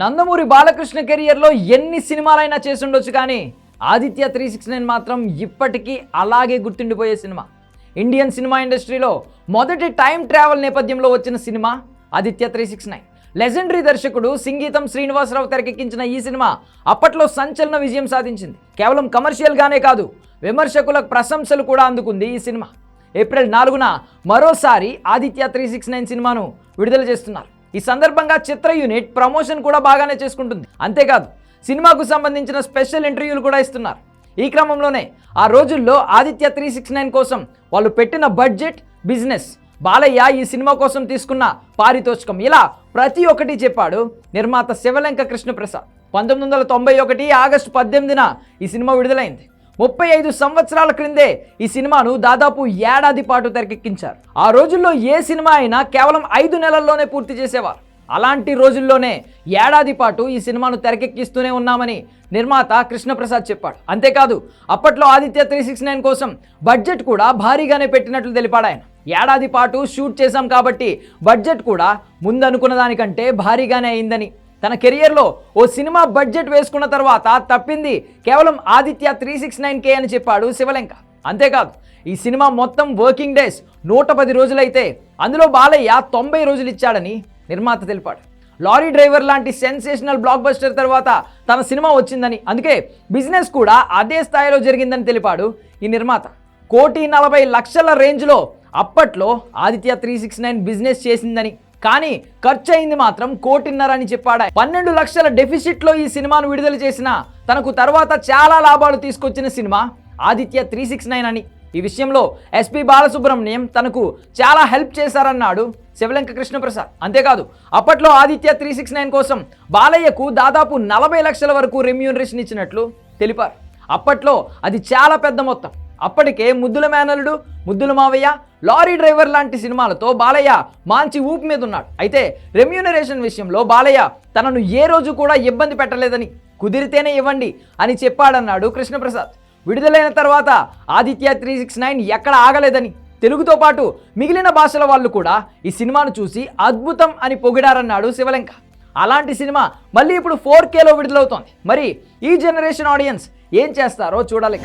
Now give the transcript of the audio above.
నందమూరి బాలకృష్ణ కెరియర్లో ఎన్ని సినిమాలైనా చేసుండొచ్చు కానీ ఆదిత్య త్రీ సిక్స్ నైన్ మాత్రం ఇప్పటికీ అలాగే గుర్తుండిపోయే సినిమా. ఇండియన్ సినిమా ఇండస్ట్రీలో మొదటి టైం ట్రావెల్ నేపథ్యంలో వచ్చిన cinema Aditya three six nine. Legendary దర్శకుడు సంగీతం శ్రీనివాసరావు తెరకెక్కించిన ఈ సినిమా అప్పట్లో సంచలన విజయం సాధించింది. కేవలం కమర్షియల్గానే కాదు విమర్శకుల ప్రశంసలు కూడా అందుకుంది ఈ సినిమా. ఏప్రిల్ నాలుగున మరోసారి ఆదిత్య త్రీ సిక్స్ నైన్ సినిమాను విడుదల చేస్తున్నారు. ఈ సందర్భంగా చిత్ర యూనిట్ ప్రమోషన్ కూడా బాగానే చేసుకుంటుంది. అంతేకాదు సినిమాకు సంబంధించిన స్పెషల్ ఇంటర్వ్యూలు కూడా ఇస్తున్నారు. ఈ క్రమంలోనే ఆ రోజుల్లో ఆదిత్య త్రీ సిక్స్ నైన్ కోసం వాళ్ళు పెట్టిన బడ్జెట్ బిజినెస్ బాలయ్య ఈ సినిమా కోసం తీసుకున్న పారితోషికం. ఇలా ప్రతి ఒక్కటి చెప్పాడు నిర్మాత శివలంక కృష్ణప్రసాద్ పంతొమ్మిది వందల తొంభై ఒకటి ఆగస్టు పద్దెనిమిదిన ఈ సినిమా విడుదలైంది. ముప్పై ఐదు సంవత్సరాల క్రిందే ఈ సినిమాను దాదాపు ఏడాది పాటు తెరకెక్కించారు. ఆ రోజుల్లో ఏ సినిమా అయినా కేవలం ఐదు నెలల్లోనే పూర్తి చేసేవారు. అలాంటి రోజుల్లోనే ఏడాది పాటు ఈ సినిమాను తెరకెక్కిస్తూనే ఉన్నామని నిర్మాత కృష్ణప్రసాద్ చెప్పాడు. అంతేకాదు అప్పట్లో ఆదిత్య త్రీ సిక్స్ నైన్ కోసం బడ్జెట్ కూడా భారీగానే పెట్టినట్లు తెలిపాడు ఆయన. ఏడాది పాటు షూట్ చేశాం కాబట్టి బడ్జెట్ కూడా ముందనుకున్న దానికంటే భారీగానే అయిందని తన కెరియర్లో ఓ సినిమా బడ్జెట్ వేసుకున్న తర్వాత తప్పింది కేవలం ఆదిత్య త్రీ సిక్స్ నైన్ కే అని చెప్పాడు శివలంక. అంతేకాదు ఈ సినిమా మొత్తం వర్కింగ్ డేస్ నూట పది రోజులైతే అందులో బాలయ్య తొంభై రోజులు ఇచ్చాడని నిర్మాత తెలిపాడు. లారీ డ్రైవర్ లాంటి సెన్సేషనల్ బ్లాక్ బస్టర్ తర్వాత తన సినిమా వచ్చిందని అందుకే బిజినెస్ కూడా అదే స్థాయిలో జరిగిందని తెలిపాడు ఈ నిర్మాత. కోటి నలభై లక్షల రేంజ్లో అప్పట్లో Aditya three six nine business చేసిందని కానీ ఖర్చు అయింది మాత్రం కోటిన్నర అని చెప్పాడు. పన్నెండు లక్షల డెఫిసిట్లో ఈ సినిమాను విడుదల చేసిన తనకు తర్వాత చాలా లాభాలు తీసుకొచ్చిన cinema Aditya three six nine అని. ఈ విషయంలో ఎస్పి బాలసుబ్రహ్మణ్యం తనకు చాలా హెల్ప్ చేశారన్నాడు శివలంక కృష్ణప్రసాద్ అంతేకాదు అప్పట్లో ఆదిత్య త్రీ సిక్స్ నైన్ కోసం బాలయ్యకు దాదాపు నలభై లక్షల వరకు రెమ్యూనరేషన్ ఇచ్చినట్లు తెలిపారు. అప్పట్లో అది చాలా పెద్ద మొత్తం. అప్పటికే ముద్దుల మేనలుడు ముద్దుల మావయ్య లారీ డ్రైవర్ లాంటి సినిమాలతో బాలయ్య మంచి ఊపు మీద ఉన్నాడు. అయితే రెమ్యూనరేషన్ విషయంలో బాలయ్య తనను ఏ రోజు కూడా ఇబ్బంది పెట్టలేదని కుదిరితేనే ఇవ్వండి అని చెప్పాడన్నాడు కృష్ణప్రసాద్. విడుదలైన తర్వాత ఆదిత్య త్రీ సిక్స్ నైన్ ఎక్కడ ఆగలేదని తెలుగుతో పాటు మిగిలిన భాషల వాళ్ళు కూడా ఈ సినిమాను చూసి అద్భుతం అని పొగిడారన్నాడు శివలంక. అలాంటి సినిమా మళ్ళీ ఇప్పుడు ఫోర్ కేలో విడుదలవుతోంది. మరి ఈ జనరేషన్ ఆడియన్స్ ఏం చేస్తారో చూడాలి.